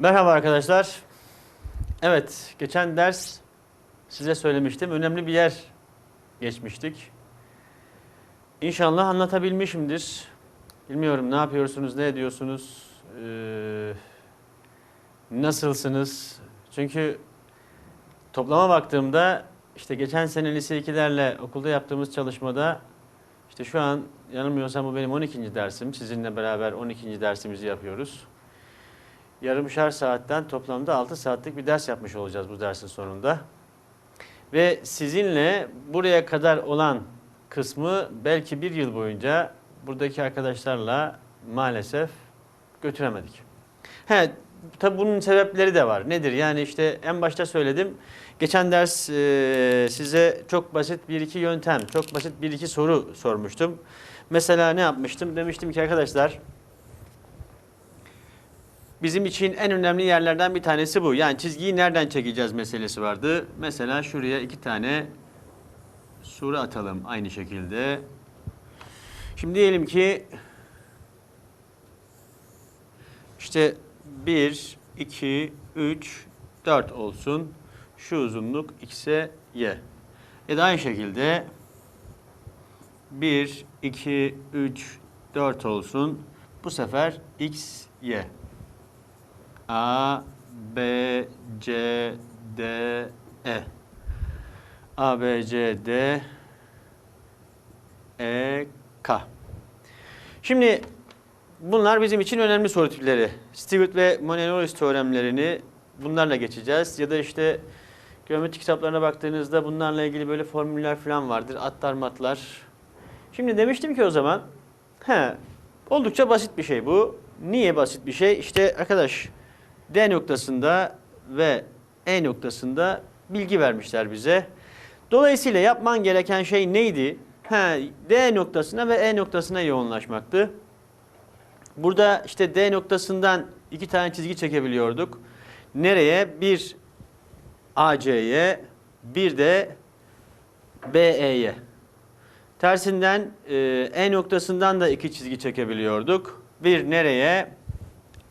Merhaba arkadaşlar. Evet, geçen ders size söylemiştim. Önemli bir yer geçmiştik. İnşallah anlatabilmişimdir. Bilmiyorum ne yapıyorsunuz, ne ediyorsunuz, ee, nasılsınız? Çünkü toplama baktığımda işte geçen sene lise 2'lerle okulda yaptığımız çalışmada işte şu an yanılmıyorsam bu benim 12. dersim. Sizinle beraber 12. dersimizi yapıyoruz. Yarımşar saatten toplamda 6 saatlik bir ders yapmış olacağız bu dersin sonunda. Ve sizinle buraya kadar olan kısmı belki bir yıl boyunca buradaki arkadaşlarla maalesef götüremedik. He, tabi bunun sebepleri de var. Nedir? Yani işte en başta söyledim. Geçen ders e, size çok basit bir iki yöntem, çok basit bir iki soru sormuştum. Mesela ne yapmıştım? Demiştim ki arkadaşlar bizim için en önemli yerlerden bir tanesi bu. Yani çizgiyi nereden çekeceğiz meselesi vardı. Mesela şuraya iki tane soru atalım aynı şekilde. Şimdi diyelim ki işte 1, 2, 3, 4 olsun. Şu uzunluk x'e y. Ya da aynı şekilde 1, 2, 3, 4 olsun. Bu sefer x, y. A, B, C, D, E. A, B, C, D, E, K. Şimdi bunlar bizim için önemli soru tipleri. Stewart ve Monenolis teoremlerini bunlarla geçeceğiz. Ya da işte geometri kitaplarına baktığınızda bunlarla ilgili böyle formüller falan vardır. Atlar matlar. Şimdi demiştim ki o zaman he, oldukça basit bir şey bu. Niye basit bir şey? İşte arkadaş D noktasında ve E noktasında bilgi vermişler bize. Dolayısıyla yapman gereken şey neydi? He, D noktasına ve E noktasına yoğunlaşmaktı. Burada işte D noktasından iki tane çizgi çekebiliyorduk. Nereye? Bir AC'ye, bir de BE'ye. Tersinden e, E noktasından da iki çizgi çekebiliyorduk. Bir nereye?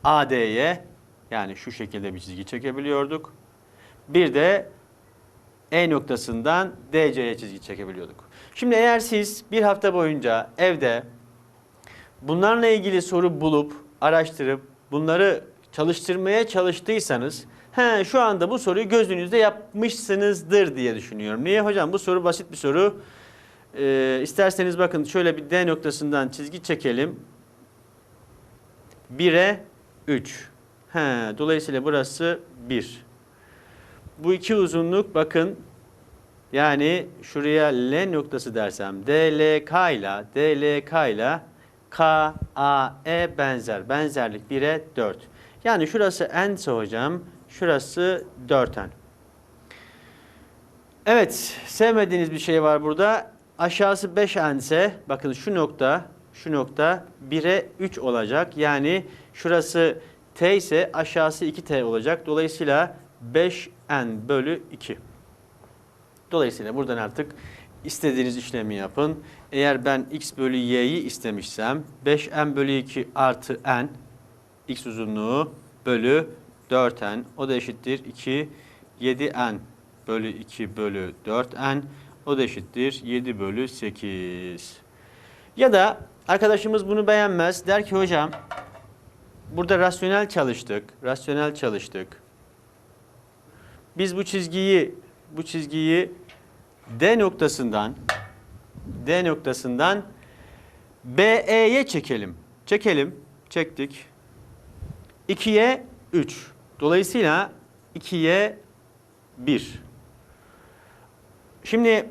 AD'ye yani şu şekilde bir çizgi çekebiliyorduk. Bir de E noktasından DC'ye çizgi çekebiliyorduk. Şimdi eğer siz bir hafta boyunca evde bunlarla ilgili soru bulup, araştırıp, bunları çalıştırmaya çalıştıysanız, he, şu anda bu soruyu gözünüzde yapmışsınızdır diye düşünüyorum. Niye hocam? Bu soru basit bir soru. Ee, isterseniz bakın şöyle bir D noktasından çizgi çekelim. 1'e 3. He, dolayısıyla burası 1. Bu iki uzunluk bakın yani şuraya L noktası dersem DLK ile DLK ile K, A, E benzer. Benzerlik 1'e 4. Yani şurası n ise hocam şurası 4n. Evet sevmediğiniz bir şey var burada. Aşağısı 5n ise bakın şu nokta şu nokta 1'e 3 olacak. Yani şurası t ise aşağısı 2t olacak. Dolayısıyla 5n bölü 2. Dolayısıyla buradan artık istediğiniz işlemi yapın. Eğer ben x bölü y'yi istemişsem 5n bölü 2 artı n x uzunluğu bölü 4n o da eşittir 2 7n bölü 2 bölü 4n o da eşittir 7 bölü 8. Ya da arkadaşımız bunu beğenmez. Der ki hocam burada rasyonel çalıştık. Rasyonel çalıştık. Biz bu çizgiyi bu çizgiyi D noktasından D noktasından BE'ye çekelim. Çekelim. Çektik. 2'ye 3. Dolayısıyla 2'ye 1. Şimdi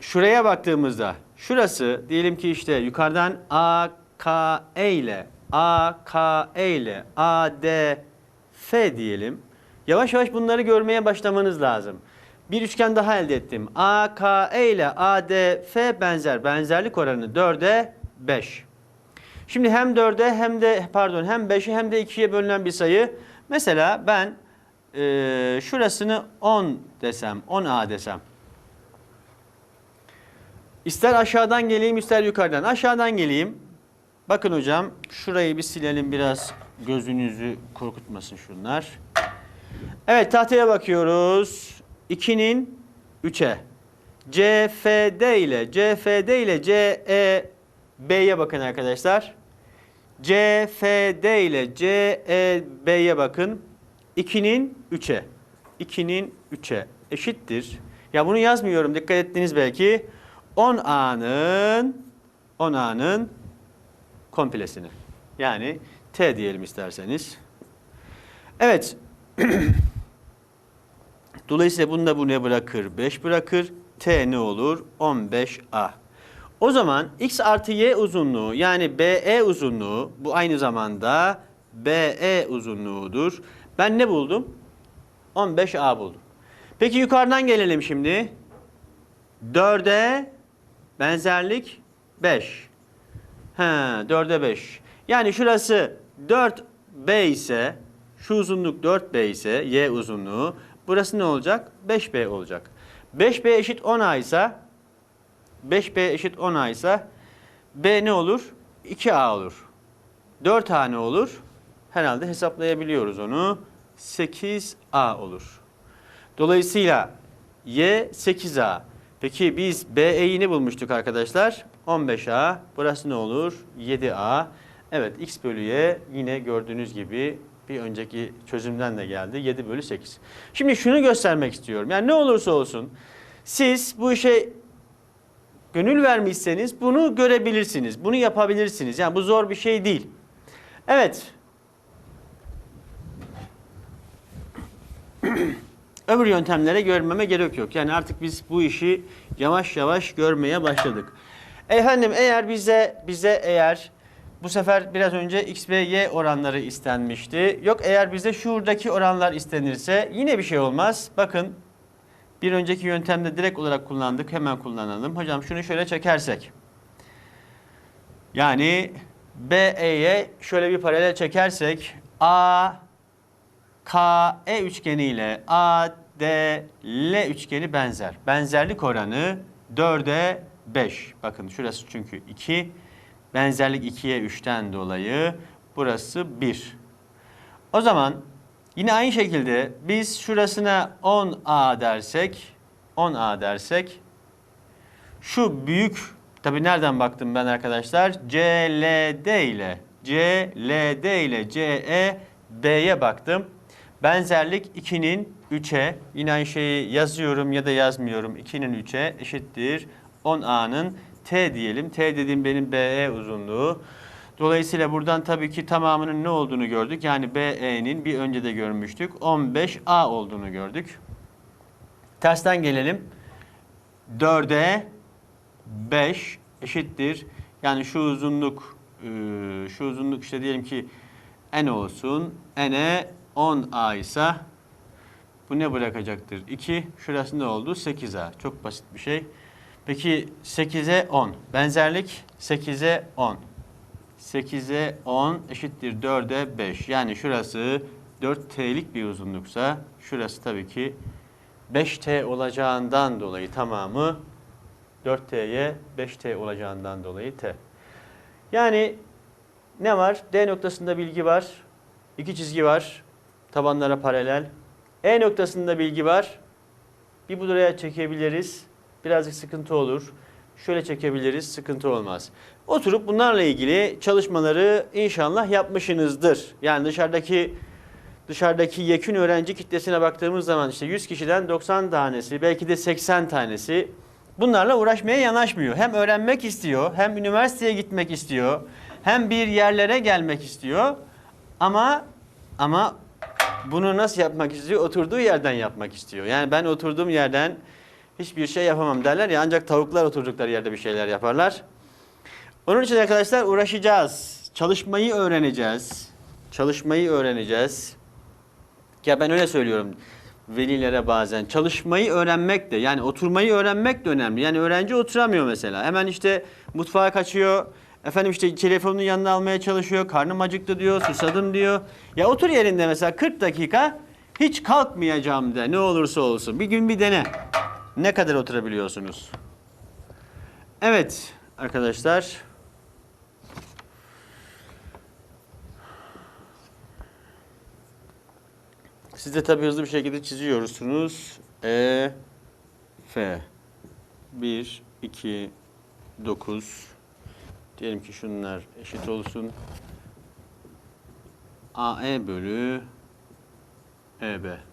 şuraya baktığımızda şurası diyelim ki işte yukarıdan AKE ile AKE ile ADF diyelim. Yavaş yavaş bunları görmeye başlamanız lazım. Bir üçgen daha elde ettim. AKE ile ADF benzer. Benzerlik oranı 4'e 5. Şimdi hem 4'e hem de pardon hem 5'e hem de 2'ye bölünen bir sayı. Mesela ben e, şurasını 10 desem, 10A desem. İster aşağıdan geleyim ister yukarıdan. Aşağıdan geleyim. Bakın hocam şurayı bir silelim biraz gözünüzü korkutmasın şunlar. Evet tahtaya bakıyoruz. 2'nin 3'e. CFD ile CFD ile CEB'ye bakın arkadaşlar. CFD ile CEB'ye bakın. 2'nin 3'e. 2'nin 3'e eşittir. Ya bunu yazmıyorum dikkat ettiniz belki. 10A'nın 10A'nın komplesini. Yani T diyelim isterseniz. Evet. Dolayısıyla bunu da bu ne bırakır? 5 bırakır. T ne olur? 15A. O zaman X artı Y uzunluğu yani BE uzunluğu bu aynı zamanda BE uzunluğudur. Ben ne buldum? 15A buldum. Peki yukarıdan gelelim şimdi. 4'e benzerlik 5. He, 4'e 5. Yani şurası 4B ise şu uzunluk 4B ise Y uzunluğu burası ne olacak? 5B olacak. 5B eşit 10A ise 5B eşit 10A ise B ne olur? 2A olur. 4A ne olur? Herhalde hesaplayabiliyoruz onu. 8A olur. Dolayısıyla Y 8A. Peki biz BE'yi ne bulmuştuk arkadaşlar? 15A. Burası ne olur? 7A. Evet X bölü Y yine gördüğünüz gibi bir önceki çözümden de geldi. 7 bölü 8. Şimdi şunu göstermek istiyorum. Yani ne olursa olsun siz bu işe gönül vermişseniz bunu görebilirsiniz. Bunu yapabilirsiniz. Yani bu zor bir şey değil. Evet. Öbür yöntemlere görmeme gerek yok. Yani artık biz bu işi yavaş yavaş görmeye başladık. Efendim eğer bize bize eğer bu sefer biraz önce X ve Y oranları istenmişti. Yok eğer bize şuradaki oranlar istenirse yine bir şey olmaz. Bakın bir önceki yöntemde direkt olarak kullandık. Hemen kullanalım. Hocam şunu şöyle çekersek. Yani BE'ye şöyle bir paralel çekersek A KE üçgeni ile ADL üçgeni benzer. Benzerlik oranı 4'e 5. Bakın şurası çünkü 2. Benzerlik 2'ye 3'ten dolayı burası 1. O zaman yine aynı şekilde biz şurasına 10A dersek 10A dersek şu büyük tabi nereden baktım ben arkadaşlar? CLD ile CLD ile CEB'ye baktım. Benzerlik 2'nin 3'e yine aynı şeyi yazıyorum ya da yazmıyorum. 2'nin 3'e eşittir 10A'nın T diyelim. T dediğim benim BE uzunluğu. Dolayısıyla buradan tabii ki tamamının ne olduğunu gördük. Yani BE'nin bir önce de görmüştük. 15A olduğunu gördük. Tersten gelelim. 4'e 5 eşittir. Yani şu uzunluk e, şu uzunluk işte diyelim ki n olsun. n'e 10a ise bu ne bırakacaktır? 2. Şurası ne oldu? 8a. Çok basit bir şey. Peki 8'e 10. Benzerlik 8'e 10. 8'e 10 eşittir 4'e 5. Yani şurası 4t'lik bir uzunluksa şurası tabii ki 5t olacağından dolayı tamamı 4t'ye 5t olacağından dolayı t. Yani ne var? D noktasında bilgi var. İki çizgi var. Tabanlara paralel. E noktasında bilgi var. Bir buraya çekebiliriz. Birazcık sıkıntı olur. Şöyle çekebiliriz. Sıkıntı olmaz. Oturup bunlarla ilgili çalışmaları inşallah yapmışsınızdır. Yani dışarıdaki dışarıdaki yekün öğrenci kitlesine baktığımız zaman işte 100 kişiden 90 tanesi belki de 80 tanesi bunlarla uğraşmaya yanaşmıyor. Hem öğrenmek istiyor, hem üniversiteye gitmek istiyor, hem bir yerlere gelmek istiyor. Ama ama bunu nasıl yapmak istiyor? Oturduğu yerden yapmak istiyor. Yani ben oturduğum yerden hiçbir şey yapamam derler ya ancak tavuklar oturdukları yerde bir şeyler yaparlar. Onun için arkadaşlar uğraşacağız. Çalışmayı öğreneceğiz. Çalışmayı öğreneceğiz. Ya ben öyle söylüyorum velilere bazen. Çalışmayı öğrenmek de yani oturmayı öğrenmek de önemli. Yani öğrenci oturamıyor mesela. Hemen işte mutfağa kaçıyor. Efendim işte telefonunu yanına almaya çalışıyor. Karnım acıktı diyor, susadım diyor. Ya otur yerinde mesela 40 dakika hiç kalkmayacağım de ne olursa olsun. Bir gün bir dene. Ne kadar oturabiliyorsunuz? Evet arkadaşlar. Siz de tabii hızlı bir şekilde çiziyorsunuz. E, F. 1, 2, 9. Diyelim ki şunlar eşit olsun. AE bölü EB.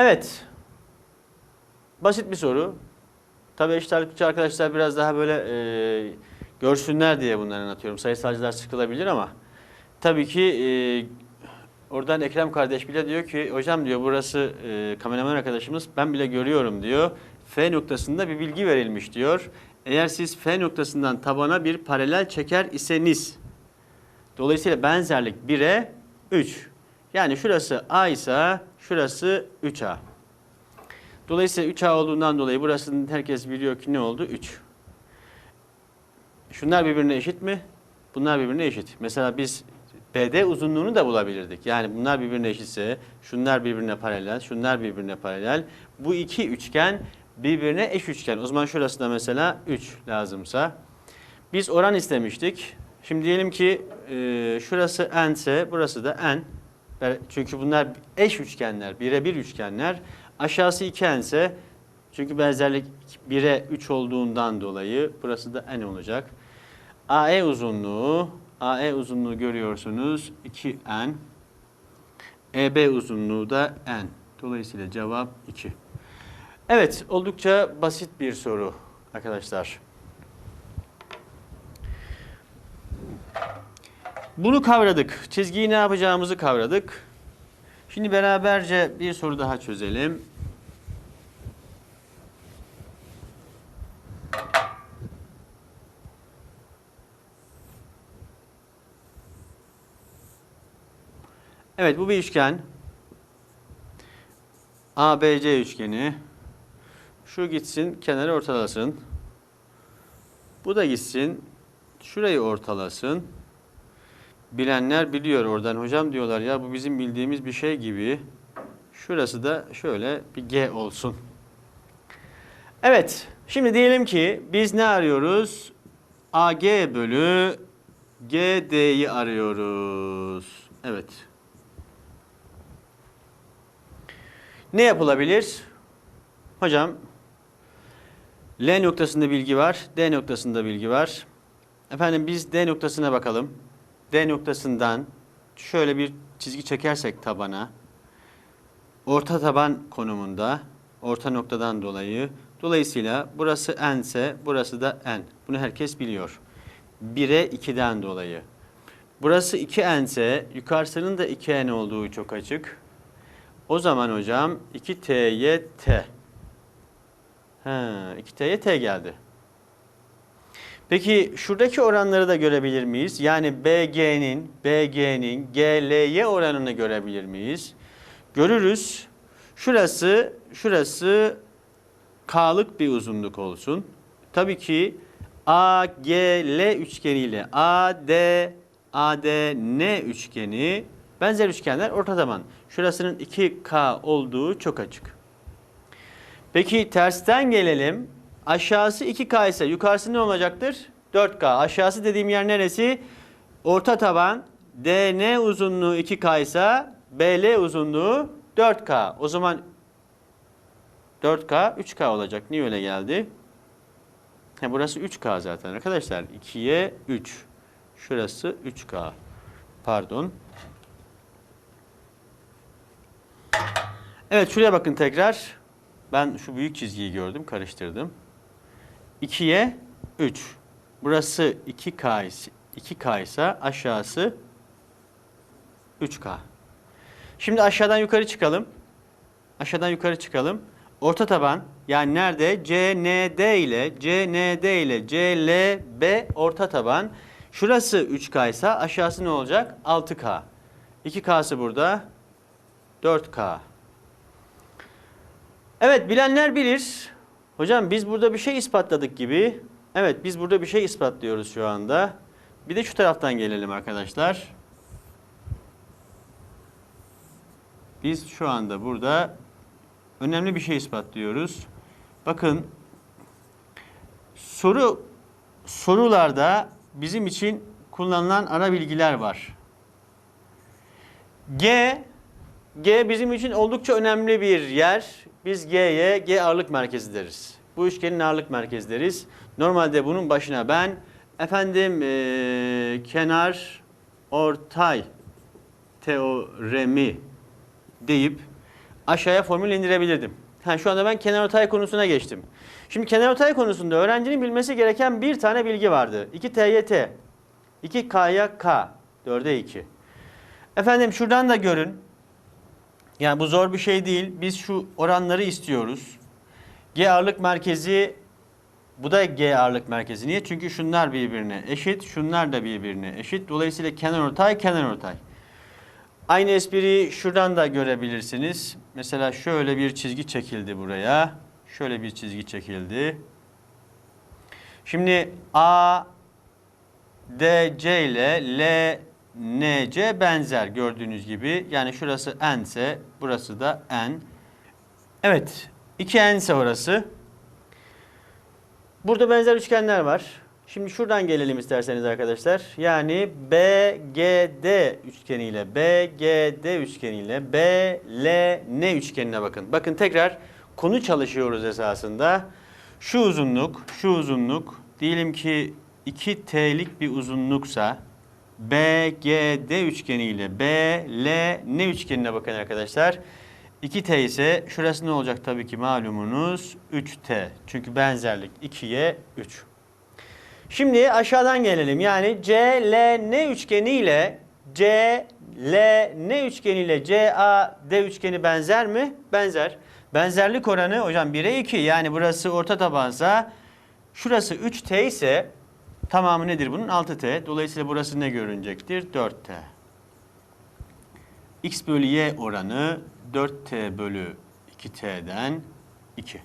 Evet. Basit bir soru. Tabii eşit arkadaşlar biraz daha böyle e, görsünler diye bunları anlatıyorum. Sayısalcılar sıkılabilir ama tabii ki e, oradan Ekrem kardeş bile diyor ki hocam diyor burası e, kameraman arkadaşımız ben bile görüyorum diyor. F noktasında bir bilgi verilmiş diyor. Eğer siz F noktasından tabana bir paralel çeker iseniz dolayısıyla benzerlik 1'e 3. Yani şurası A ise şurası 3A. Dolayısıyla 3A olduğundan dolayı burasının herkes biliyor ki ne oldu? 3. Şunlar birbirine eşit mi? Bunlar birbirine eşit. Mesela biz BD uzunluğunu da bulabilirdik. Yani bunlar birbirine eşitse, şunlar birbirine paralel, şunlar birbirine paralel. Bu iki üçgen birbirine eş üçgen. O zaman şurası da mesela 3 lazımsa. Biz oran istemiştik. Şimdi diyelim ki e, şurası n ise burası da n. Çünkü bunlar eş üçgenler, birebir üçgenler. Aşağısı 2n ise çünkü benzerlik 1'e 3 olduğundan dolayı burası da n olacak. AE uzunluğu, AE uzunluğu görüyorsunuz 2n. EB uzunluğu da n. Dolayısıyla cevap 2. Evet, oldukça basit bir soru arkadaşlar. Bunu kavradık. Çizgiyi ne yapacağımızı kavradık. Şimdi beraberce bir soru daha çözelim. Evet bu bir üçgen. ABC üçgeni. Şu gitsin kenarı ortalasın. Bu da gitsin şurayı ortalasın. Bilenler biliyor oradan hocam diyorlar ya bu bizim bildiğimiz bir şey gibi. Şurası da şöyle bir G olsun. Evet şimdi diyelim ki biz ne arıyoruz? AG bölü GD'yi arıyoruz. Evet. Ne yapılabilir? Hocam L noktasında bilgi var, D noktasında bilgi var. Efendim biz D noktasına bakalım. D noktasından şöyle bir çizgi çekersek tabana, orta taban konumunda, orta noktadan dolayı, dolayısıyla burası n ise burası da n. Bunu herkes biliyor. 1'e 2'den dolayı. Burası 2n ise yukarısının da 2n olduğu çok açık. O zaman hocam 2t'ye t. Ha, 2t'ye t geldi. Peki şuradaki oranları da görebilir miyiz? Yani BG'nin BG'nin GL'ye oranını görebilir miyiz? Görürüz. Şurası şurası K'lık bir uzunluk olsun. Tabii ki AGL üçgeniyle AD ADN üçgeni benzer üçgenler orta taban. Şurasının 2K olduğu çok açık. Peki tersten gelelim. Aşağısı 2K ise yukarısı ne olacaktır? 4K. Aşağısı dediğim yer neresi? Orta taban DN uzunluğu 2K ise BL uzunluğu 4K. O zaman 4K 3K olacak. Niye öyle geldi? He, burası 3K zaten arkadaşlar. 2'ye 3. Şurası 3K. Pardon. Evet şuraya bakın tekrar. Ben şu büyük çizgiyi gördüm, karıştırdım. 2'ye 3. Burası 2K ise, 2K ise aşağısı 3K. Şimdi aşağıdan yukarı çıkalım. Aşağıdan yukarı çıkalım. Orta taban yani nerede? CND ile CND ile CLB orta taban. Şurası 3K ise aşağısı ne olacak? 6K. 2K'sı burada. 4K. Evet bilenler bilir. Hocam biz burada bir şey ispatladık gibi. Evet biz burada bir şey ispatlıyoruz şu anda. Bir de şu taraftan gelelim arkadaşlar. Biz şu anda burada önemli bir şey ispatlıyoruz. Bakın soru sorularda bizim için kullanılan ana bilgiler var. G G bizim için oldukça önemli bir yer. Biz G'ye G ağırlık merkezi deriz. Bu üçgenin ağırlık merkezi deriz. Normalde bunun başına ben efendim eee, kenar ortay teoremi deyip aşağıya formül indirebilirdim. Ha, şu anda ben kenarortay konusuna geçtim. Şimdi kenarortay konusunda öğrencinin bilmesi gereken bir tane bilgi vardı. 2T'ye T, 2K'ya K, 4'e 2. Efendim şuradan da görün. Yani bu zor bir şey değil. Biz şu oranları istiyoruz. G ağırlık merkezi bu da G ağırlık merkezi. Niye? Çünkü şunlar birbirine eşit, şunlar da birbirine eşit. Dolayısıyla kenarortay kenarortay. Aynı espriyi şuradan da görebilirsiniz. Mesela şöyle bir çizgi çekildi buraya. Şöyle bir çizgi çekildi. Şimdi A DC ile L NC benzer gördüğünüz gibi. Yani şurası N ise burası da N. Evet. 2N ise orası. Burada benzer üçgenler var. Şimdi şuradan gelelim isterseniz arkadaşlar. Yani BGD üçgeniyle BGD üçgeniyle BLN üçgenine bakın. Bakın tekrar konu çalışıyoruz esasında. Şu uzunluk, şu uzunluk diyelim ki 2T'lik bir uzunluksa BGD üçgeniyle BLN üçgenine bakın arkadaşlar. 2T ise şurası ne olacak tabii ki malumunuz 3T. Çünkü benzerlik 2'ye 3. Şimdi aşağıdan gelelim. Yani CLN üçgeni ile CLN üçgeni ile CAD üçgeni benzer mi? Benzer. Benzerlik oranı hocam 1'e 2. Yani burası orta tabansa şurası 3T ise tamamı nedir bunun? 6T. Dolayısıyla burası ne görünecektir? 4T. X bölü Y oranı 4T bölü 2T'den 2.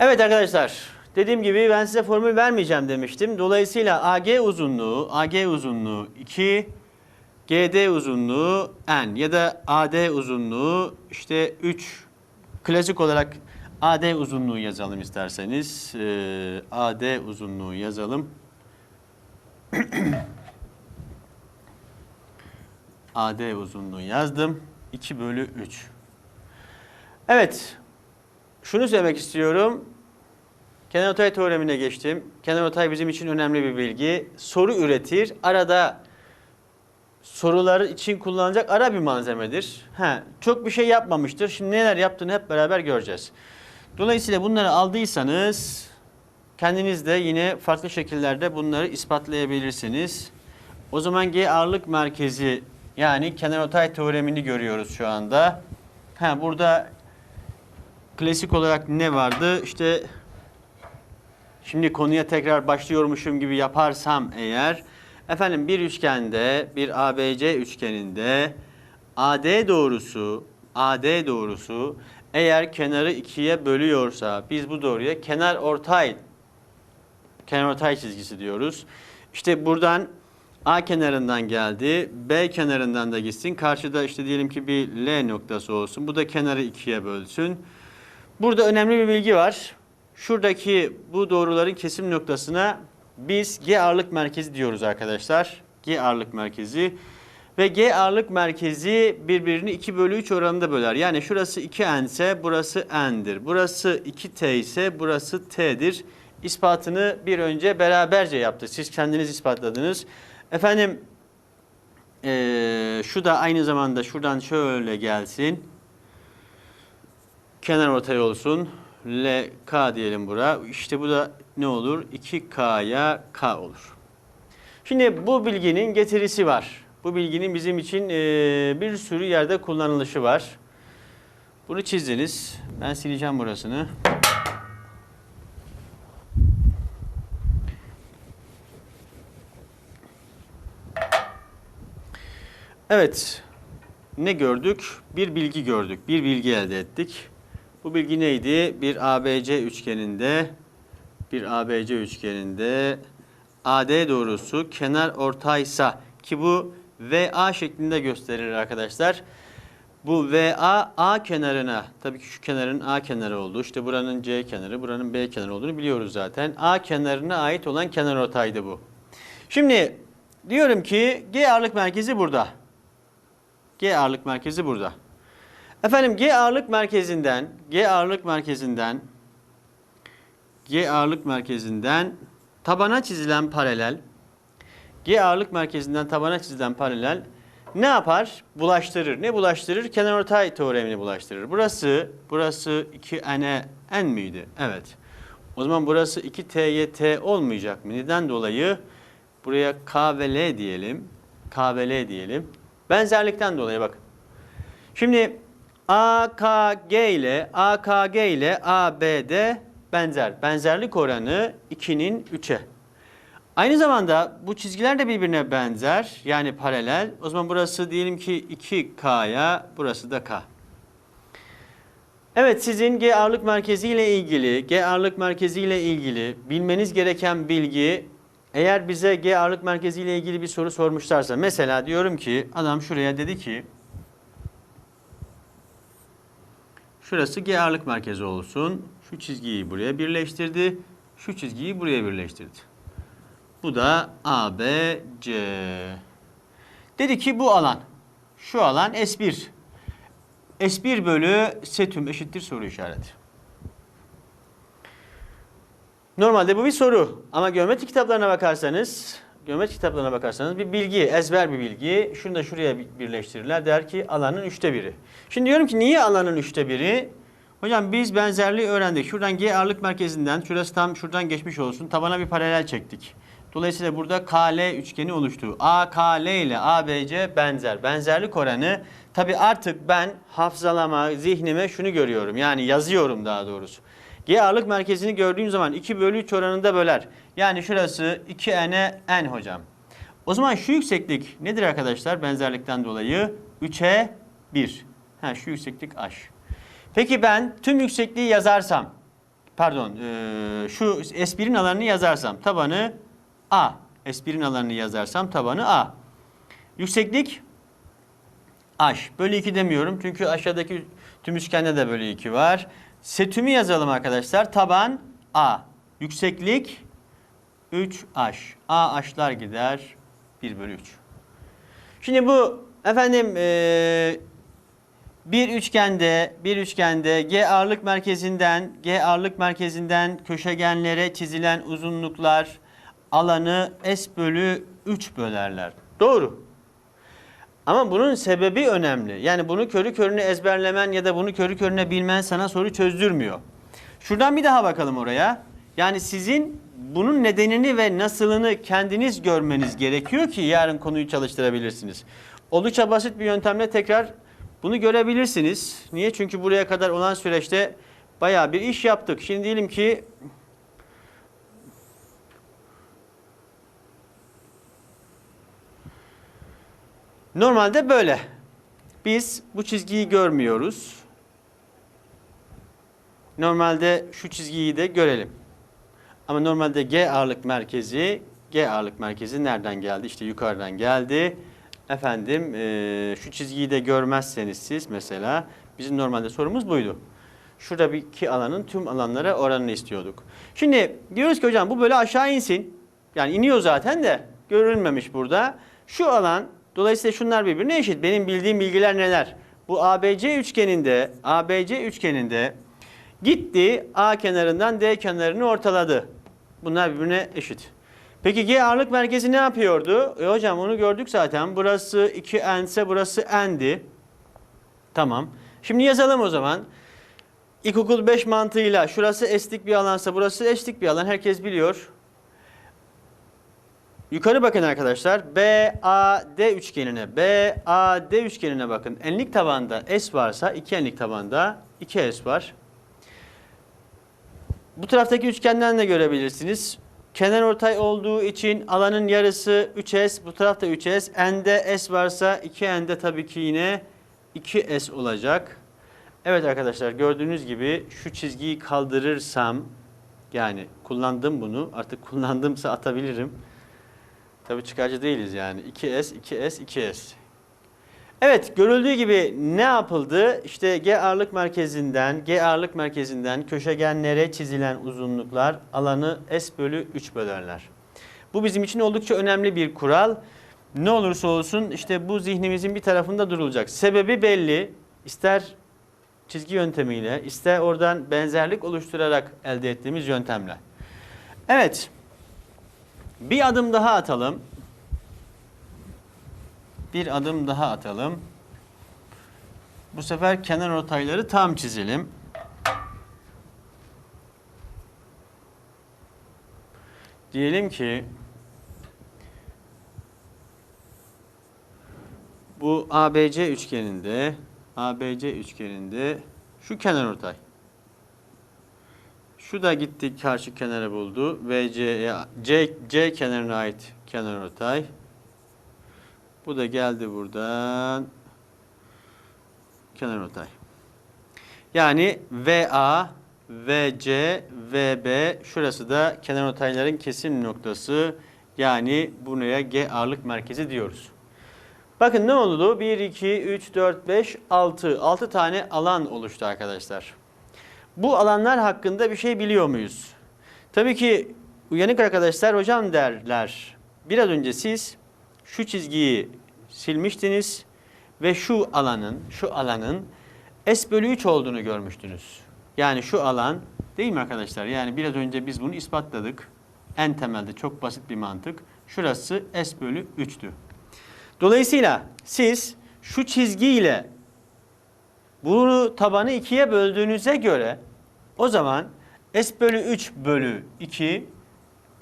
Evet arkadaşlar, dediğim gibi ben size formül vermeyeceğim demiştim. Dolayısıyla AG uzunluğu, AG uzunluğu 2, GD uzunluğu N ya da AD uzunluğu işte 3. Klasik olarak AD uzunluğu yazalım isterseniz. Ee, AD uzunluğu yazalım. AD uzunluğu yazdım. 2 bölü 3. Evet. Şunu söylemek istiyorum. Kenarotay teoremine geçtim. Kenarotay bizim için önemli bir bilgi. Soru üretir. Arada soruları için kullanılacak ara bir malzemedir. Ha, çok bir şey yapmamıştır. Şimdi neler yaptığını hep beraber göreceğiz. Dolayısıyla bunları aldıysanız kendiniz de yine farklı şekillerde bunları ispatlayabilirsiniz. O zaman G ağırlık merkezi yani kenarotay teoremini görüyoruz şu anda. Ha, burada klasik olarak ne vardı? İşte şimdi konuya tekrar başlıyormuşum gibi yaparsam eğer efendim bir üçgende bir ABC üçgeninde AD doğrusu AD doğrusu eğer kenarı ikiye bölüyorsa biz bu doğruya kenar ortay kenar ortay çizgisi diyoruz. İşte buradan A kenarından geldi. B kenarından da gitsin. Karşıda işte diyelim ki bir L noktası olsun. Bu da kenarı ikiye bölsün. Burada önemli bir bilgi var. Şuradaki bu doğruların kesim noktasına biz G ağırlık merkezi diyoruz arkadaşlar. G ağırlık merkezi. Ve G ağırlık merkezi birbirini 2 bölü 3 oranında böler. Yani şurası 2N ise burası N'dir. Burası 2T ise burası T'dir. İspatını bir önce beraberce yaptık. Siz kendiniz ispatladınız. Efendim eee, şu da aynı zamanda şuradan şöyle gelsin. Kenar ortay olsun. L, K diyelim bura. İşte bu da ne olur? 2K'ya K olur. Şimdi bu bilginin getirisi var. Bu bilginin bizim için bir sürü yerde kullanılışı var. Bunu çizdiniz. Ben sileceğim burasını. Evet. Ne gördük? Bir bilgi gördük. Bir bilgi elde ettik. Bu bilgi neydi? Bir ABC üçgeninde bir ABC üçgeninde AD doğrusu kenar ortaysa ki bu VA şeklinde gösterir arkadaşlar. Bu VA A kenarına tabii ki şu kenarın A kenarı olduğu işte buranın C kenarı buranın B kenarı olduğunu biliyoruz zaten. A kenarına ait olan kenar ortaydı bu. Şimdi diyorum ki G ağırlık merkezi burada. G ağırlık merkezi burada. Efendim G ağırlık merkezinden, G ağırlık merkezinden, G ağırlık merkezinden tabana çizilen paralel, G ağırlık merkezinden tabana çizilen paralel ne yapar? Bulaştırır. Ne bulaştırır? Kenarortay teoremini bulaştırır. Burası, burası 2n'e n miydi? Evet. O zaman burası 2t'ye t olmayacak mı? Neden dolayı? Buraya k ve l diyelim. K ve L diyelim. Benzerlikten dolayı bakın. Şimdi AKG ile AKG ile ABD benzer. Benzerlik oranı 2'nin 3'e. Aynı zamanda bu çizgiler de birbirine benzer. Yani paralel. O zaman burası diyelim ki 2K'ya, burası da K. Evet sizin G ağırlık merkezi ile ilgili, G ağırlık merkezi ile ilgili bilmeniz gereken bilgi eğer bize G ağırlık merkezi ile ilgili bir soru sormuşlarsa mesela diyorum ki adam şuraya dedi ki şurası G ağırlık merkezi olsun. Şu çizgiyi buraya birleştirdi. Şu çizgiyi buraya birleştirdi. Bu da ABC. Dedi ki bu alan. Şu alan S1. S1 bölü S tüm eşittir soru işareti. Normalde bu bir soru ama geometri kitaplarına bakarsanız, geometri kitaplarına bakarsanız bir bilgi, ezber bir bilgi. Şunu da şuraya birleştirirler. Der ki alanın üçte biri. Şimdi diyorum ki niye alanın üçte biri? Hocam biz benzerliği öğrendik. Şuradan G ağırlık merkezinden, şurası tam şuradan geçmiş olsun. Tabana bir paralel çektik. Dolayısıyla burada KL üçgeni oluştu. AKL ile ABC benzer. Benzerlik oranı tabi artık ben hafızalama, zihnime şunu görüyorum. Yani yazıyorum daha doğrusu. G ağırlık merkezini gördüğüm zaman 2 bölü 3 oranında böler. Yani şurası 2n'e n hocam. O zaman şu yükseklik nedir arkadaşlar benzerlikten dolayı? 3'e 1. Ha, şu yükseklik h. Peki ben tüm yüksekliği yazarsam, pardon e, şu S1'in alanını yazarsam tabanı A. S1'in alanını yazarsam tabanı A. Yükseklik H. Bölü 2 demiyorum çünkü aşağıdaki tüm üçgende de bölü 2 var. Setümü yazalım arkadaşlar. Taban A. Yükseklik 3H. A H'lar gider 1 bölü 3. Şimdi bu efendim e, bir üçgende bir üçgende G ağırlık merkezinden G ağırlık merkezinden köşegenlere çizilen uzunluklar alanı S bölü 3 bölerler. Doğru. Ama bunun sebebi önemli. Yani bunu körü körüne ezberlemen ya da bunu körü körüne bilmen sana soru çözdürmüyor. Şuradan bir daha bakalım oraya. Yani sizin bunun nedenini ve nasılını kendiniz görmeniz gerekiyor ki yarın konuyu çalıştırabilirsiniz. Oldukça basit bir yöntemle tekrar bunu görebilirsiniz. Niye? Çünkü buraya kadar olan süreçte bayağı bir iş yaptık. Şimdi diyelim ki Normalde böyle. Biz bu çizgiyi görmüyoruz. Normalde şu çizgiyi de görelim. Ama normalde G ağırlık merkezi, G ağırlık merkezi nereden geldi? İşte yukarıdan geldi. Efendim e, şu çizgiyi de görmezseniz siz mesela bizim normalde sorumuz buydu. Şurada bir iki alanın tüm alanlara oranını istiyorduk. Şimdi diyoruz ki hocam bu böyle aşağı insin. Yani iniyor zaten de görülmemiş burada. Şu alan Dolayısıyla şunlar birbirine eşit. Benim bildiğim bilgiler neler? Bu ABC üçgeninde, ABC üçgeninde gitti A kenarından D kenarını ortaladı. Bunlar birbirine eşit. Peki G ağırlık merkezi ne yapıyordu? E hocam onu gördük zaten. Burası 2n ise burası n'di. Tamam. Şimdi yazalım o zaman. İlkokul 5 mantığıyla şurası eslik bir alansa burası eşlik bir alan. Herkes biliyor. Yukarı bakın arkadaşlar. BAD üçgenine, BAD üçgenine bakın. Enlik tabanda S varsa iki enlik tabanda 2S var. Bu taraftaki üçgenden de görebilirsiniz. Kenar ortay olduğu için alanın yarısı 3S, bu tarafta 3S. N'de S varsa 2N'de tabii ki yine 2S olacak. Evet arkadaşlar gördüğünüz gibi şu çizgiyi kaldırırsam yani kullandım bunu artık kullandımsa atabilirim. Tabii çıkarcı değiliz yani. 2S, 2S, 2S. Evet görüldüğü gibi ne yapıldı? İşte G ağırlık merkezinden, G ağırlık merkezinden köşegenlere çizilen uzunluklar alanı S bölü 3 bölerler. Bu bizim için oldukça önemli bir kural. ne olursa olsun işte bu zihnimizin bir tarafında durulacak. Sebebi belli. İster çizgi yöntemiyle, ister oradan benzerlik oluşturarak elde ettiğimiz yöntemle. Evet. Bir adım daha atalım. Bir adım daha atalım. Bu sefer kenar ortayları tam çizelim. Diyelim ki bu ABC üçgeninde ABC üçgeninde şu kenar ortay. Şu da gitti karşı kenara buldu. VC C, C kenarına ait kenar ortay. Bu da geldi buradan kenar ortay. Yani VA, VC, VB şurası da kenar ortayların kesim noktası. Yani buraya G ağırlık merkezi diyoruz. Bakın ne oldu? 1, 2, 3, 4, 5, 6. 6 tane alan oluştu arkadaşlar. Bu alanlar hakkında bir şey biliyor muyuz? Tabii ki uyanık arkadaşlar hocam derler. Biraz önce siz şu çizgiyi silmiştiniz ve şu alanın, şu alanın S bölü 3 olduğunu görmüştünüz. Yani şu alan değil mi arkadaşlar? Yani biraz önce biz bunu ispatladık. En temelde çok basit bir mantık. Şurası S bölü 3'tü. Dolayısıyla siz şu çizgiyle bunu tabanı ikiye böldüğünüze göre o zaman S bölü 3 bölü 2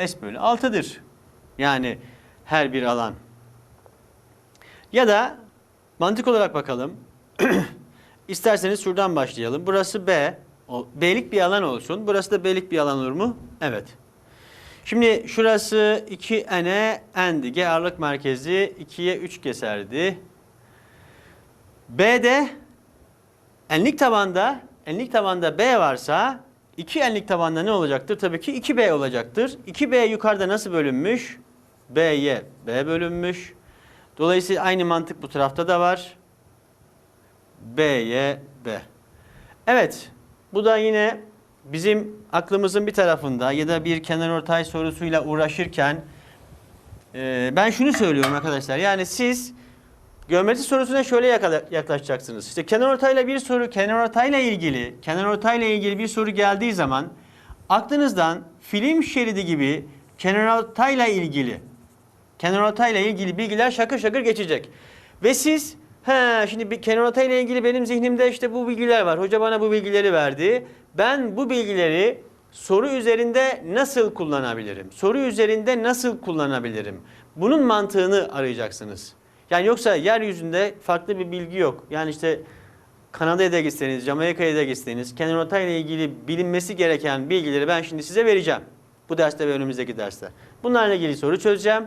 S bölü 6'dır. Yani her bir alan. Ya da mantık olarak bakalım. İsterseniz şuradan başlayalım. Burası B. B'lik bir alan olsun. Burası da B'lik bir alan olur mu? Evet. Şimdi şurası 2n'e n'di. G ağırlık merkezi 2'ye 3 keserdi. B'de enlik tabanda enlik tabanda B varsa 2 enlik tabanda ne olacaktır? Tabii ki 2B olacaktır. 2B yukarıda nasıl bölünmüş? B'ye B bölünmüş. Dolayısıyla aynı mantık bu tarafta da var. B'ye B. Evet. Bu da yine bizim aklımızın bir tarafında ya da bir kenarortay sorusuyla uğraşırken ben şunu söylüyorum arkadaşlar. Yani siz geometri sorusuna şöyle yaklaşacaksınız. İşte kenarortayla bir soru, kenarortayla ilgili, kenarortayla ilgili bir soru geldiği zaman aklınızdan film şeridi gibi kenarortayla ilgili kenarortayla ilgili bilgiler şakır şakır geçecek. Ve siz he şimdi bir kenarortayla ilgili benim zihnimde işte bu bilgiler var. Hoca bana bu bilgileri verdi. Ben bu bilgileri soru üzerinde nasıl kullanabilirim? Soru üzerinde nasıl kullanabilirim? Bunun mantığını arayacaksınız. Yani yoksa yeryüzünde farklı bir bilgi yok. Yani işte Kanada'ya da gitseniz, Jamaika'ya da gitseniz, kenarortayla ilgili bilinmesi gereken bilgileri ben şimdi size vereceğim. Bu derste ve önümüzdeki derste. Bunlarla ilgili soru çözeceğim.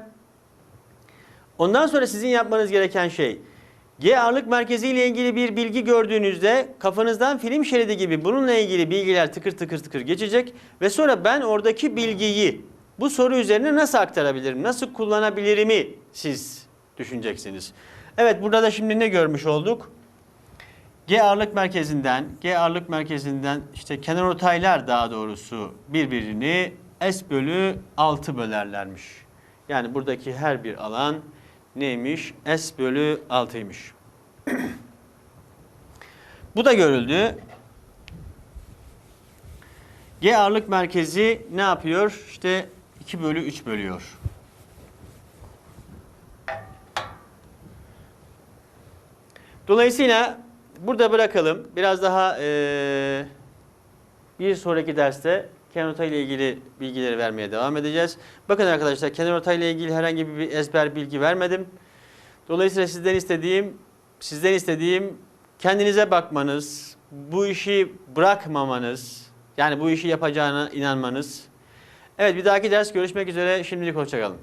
Ondan sonra sizin yapmanız gereken şey G ağırlık merkezi ile ilgili bir bilgi gördüğünüzde kafanızdan film şeridi gibi bununla ilgili bilgiler tıkır tıkır tıkır geçecek ve sonra ben oradaki bilgiyi bu soru üzerine nasıl aktarabilirim, nasıl kullanabilirimi siz düşüneceksiniz. Evet burada da şimdi ne görmüş olduk? G ağırlık merkezinden, G ağırlık merkezinden işte kenar ortaylar daha doğrusu birbirini S bölü 6 bölerlermiş. Yani buradaki her bir alan neymiş? S bölü 6'ymış. Bu da görüldü. G ağırlık merkezi ne yapıyor? İşte 2 bölü 3 bölüyor. Dolayısıyla burada bırakalım. Biraz daha eee, bir sonraki derste kenarortay ile ilgili bilgileri vermeye devam edeceğiz. Bakın arkadaşlar kenarortay ile ilgili herhangi bir ezber bilgi vermedim. Dolayısıyla sizden istediğim sizden istediğim kendinize bakmanız, bu işi bırakmamanız, yani bu işi yapacağına inanmanız. Evet bir dahaki ders görüşmek üzere. Şimdilik hoşçakalın.